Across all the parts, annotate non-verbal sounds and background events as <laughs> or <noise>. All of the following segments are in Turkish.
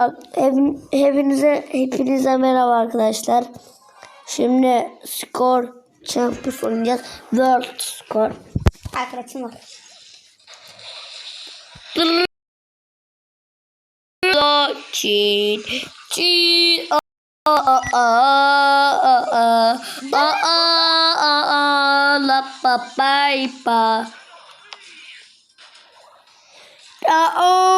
Ev, hepinize hepinize merhaba arkadaşlar. Şimdi skor Champions oynayacağız. World Score. Arkadaşım var. Çin Çin a a a a a a a la pa pa pa. Da o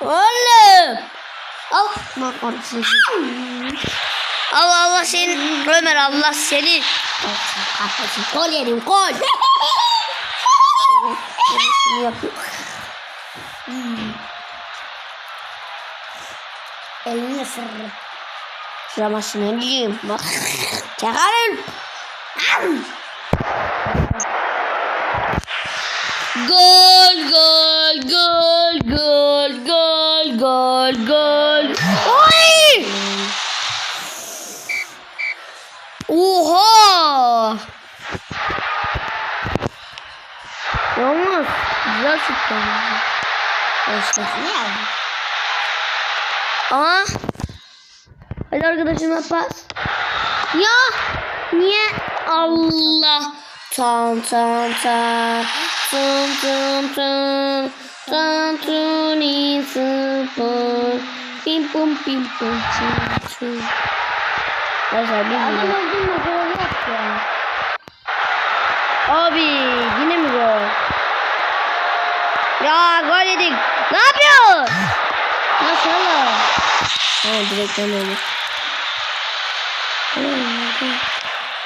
Oğlum Al. Allah Allah senin Ömer Allah seni. Gol yedim gol. Şunu yapıyor. Elini ısırırım. Şurama sinirliyim. Bak. Çakarın. Gol gol gol gol gol gol gol. Oy! Oha! Yalnız güzel çıktı. Eşlesini yazdım. Aa. Hadi arkadaşına pas. Ya. Niye? Allah. Tan tan tan. Tan tan tan. Tan tuni sıfır. Pim pum pim pum. Arkadaşlar bir video. Abi yine mi gol? Ya gol yedik. Ne yapıyor? Oğlum? Tamam direkten öyle.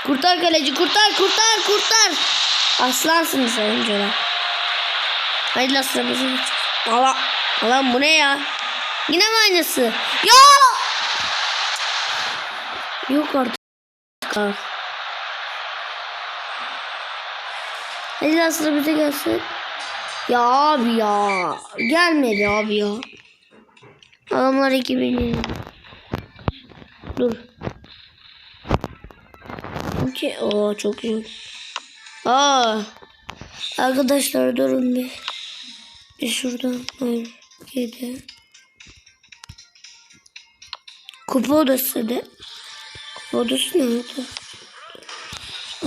Kurtar kaleci kurtar kurtar kurtar. Aslansın sen önce Haydi geç. Allah. Lan bu ne ya? Yine mi aynısı? Ya! Yok artık. Hadi bize gelsin. Ya abi ya. Gelmedi abi ya. Adamlar 2000 Dur. Okey. Oo çok güzel. Aa. Arkadaşlar durun bir. Bir şuradan. Hayır. Yedi. Kupa odası de. Kupa odası nerede?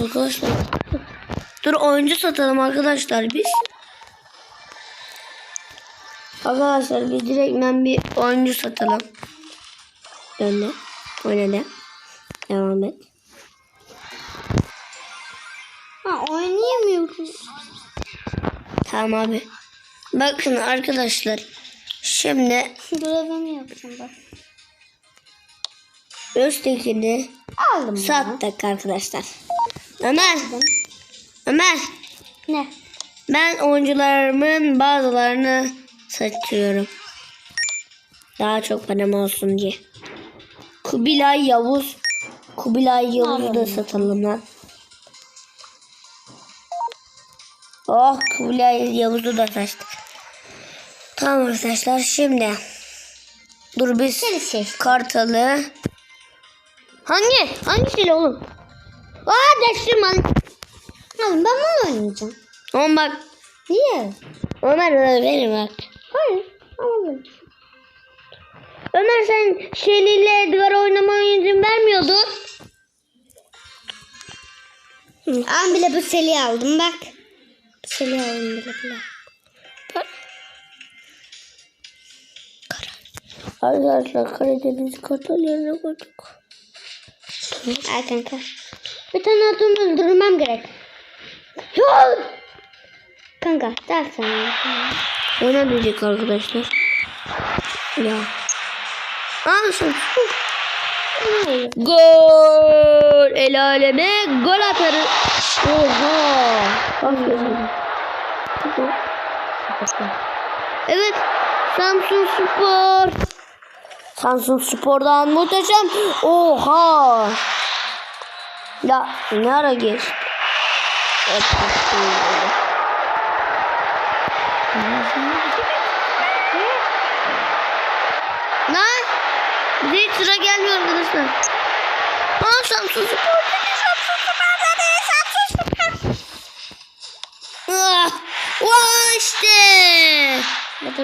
Arkadaşlar. Dur oyuncu satalım arkadaşlar biz. Arkadaşlar biz direktmen bir oyuncu satalım. Dönme. Oynadı. Devam et. Ha oynayamıyorum. Tamam abi. Bakın arkadaşlar. Şimdi Görevimi yapacağım bak. üsttekini Aldım sattık arkadaşlar. Ömer. Ömer. Ne? Ben oyuncularımın bazılarını satıyorum. Daha çok param olsun diye. Kubilay Yavuz. Kubilay Yavuz'u da satalım lan. Oh Kubilay Yavuz'u da saçtık. Tamam arkadaşlar şimdi. Dur biz kartalı. Hangi? Hangisiyle oğlum? Aa değiştirme lan. Alın ben bunu oynayacağım. Oğlum bak. Niye? Ömer benim bak. Hayır. Alın. Ömer sen Shelly ile Edgar oynamaya izin vermiyordun. Ben bile bu seli aldım bak. Bu seli aldım bile bile. Arkadaşlar Karadeniz kartal yerine koyduk. Al kanka. Bir tane adamı öldürmem gerek. Yok. Kanka dersen. Oyna diyecek arkadaşlar. Ya. Hayır. Gol. El aleme gol atarız. Oha. Aferin. Evet. Samsun Spor. Samsun Spor'dan muhteşem. Oha. Ya ne ara geçti? Lan. Bir Sıra gelmiyor arkadaşlar. Aa Samsun Spor dedi. Samsun Spor dedi. Samsun Spor. Ah, vay işte.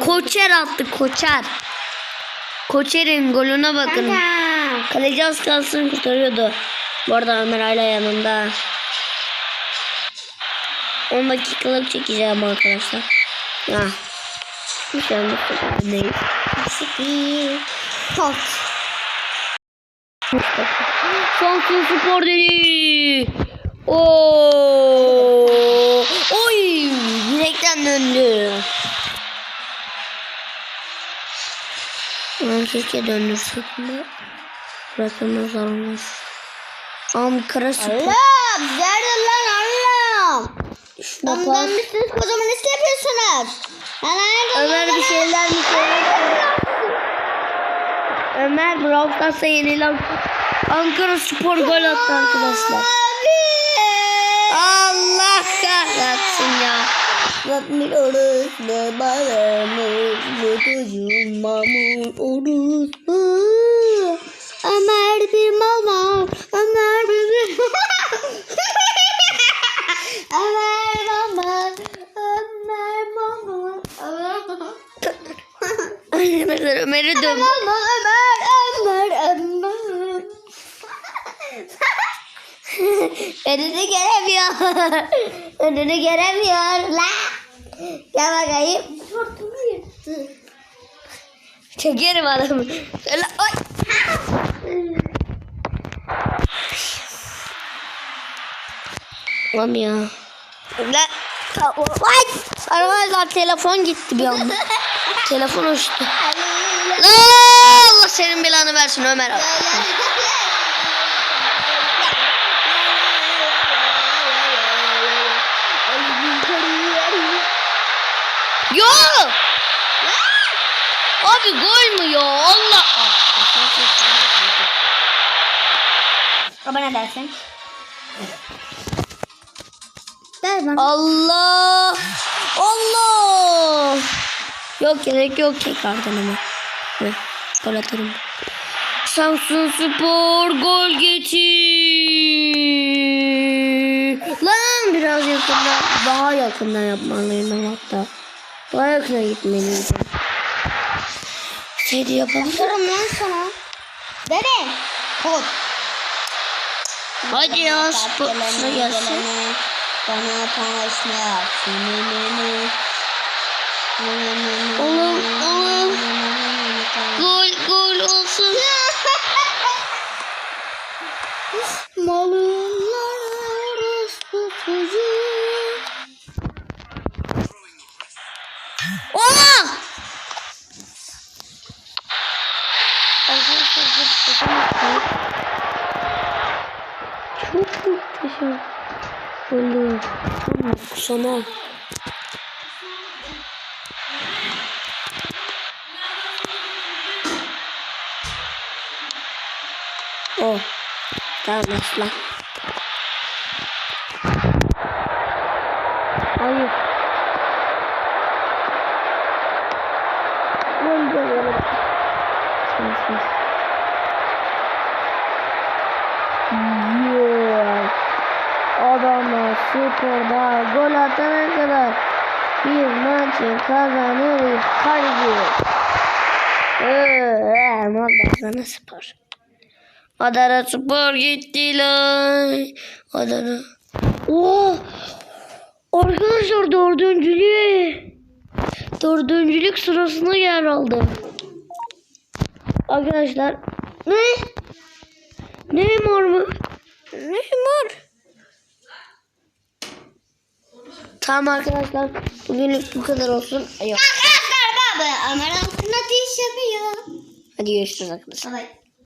Koçer attı Koçer. Koçer'in golüne bakın. Kanka. Kaleci az kalsın kurtarıyordu. Bu arada Ömer hala yanında. 10 dakikalık çekeceğim arkadaşlar. Ah. Bir şey anlatmadım. Değil. Siktir. Top. Samsun Spor dedi. Oo. Oy. Direkten döndü. Ulan keşke döndürsek mi? Bırakılmaz olmaz. Ankara Spor. Nerede? Bak. dönmüşsünüz kocaman ne yapıyorsunuz? Ömer bir şeyler bir şeyler. Ömer Brawl yenilen Ankara Spor gol attı arkadaşlar. Allah kahretsin ya. Yapmıyoruz ne bağırmış bu çocuğumamın orası. Ömer Ömer'i dön. Mama Ömer, Ömer, Ömer. Önünü göremiyor. <laughs> Önünü göremiyor. La. Gel bakayım. Çekerim adamı. Şöyle ay. Lan ya. La. Ay. Arkadaşlar telefon gitti bir anda. <laughs> telefon uçtu. La, Allah senin belanı versin Ömer. Yo! Abi gol mü ya? Allah. Baba ne dersin? Ver bana. Allah. Allah. Yok gerek yok tekrardan ama. Heh, Gol atarım. Samsun Spor gol getir. Lan biraz yakından, daha yakından yapmalıyım hatta. Daha yakına gitmeliydim. Şeydi yapalım. Atarım lan sana. Dede. Kod. Hadi ya spor sıra gelsin. Bana sinirlenir. Oğlum oğlum. Gol gol olsun. <laughs> Malımlar orospu çocuğu. Oha! Çok muhteşem. Oluyor. Tamam sana. Oh. Tamam aslan. Hayır. Ben de böyle. Sensiz. Yeah. Adana sporda gol atana kadar bir maçı kazanır kaybediyor. Eee, Adana spor. Adana spor gitti lan. Adana. Oo. Arkadaşlar dördüncülüğü. Dördüncülük sırasına yer aldı. Arkadaşlar. Ne? Neymar mı? Neymar. Tamam arkadaşlar. Bugünlük bu kadar olsun. Yok. Arkadaşlar baba Ömer altına ateş yapıyor. Hadi görüşürüz arkadaşlar. Baba.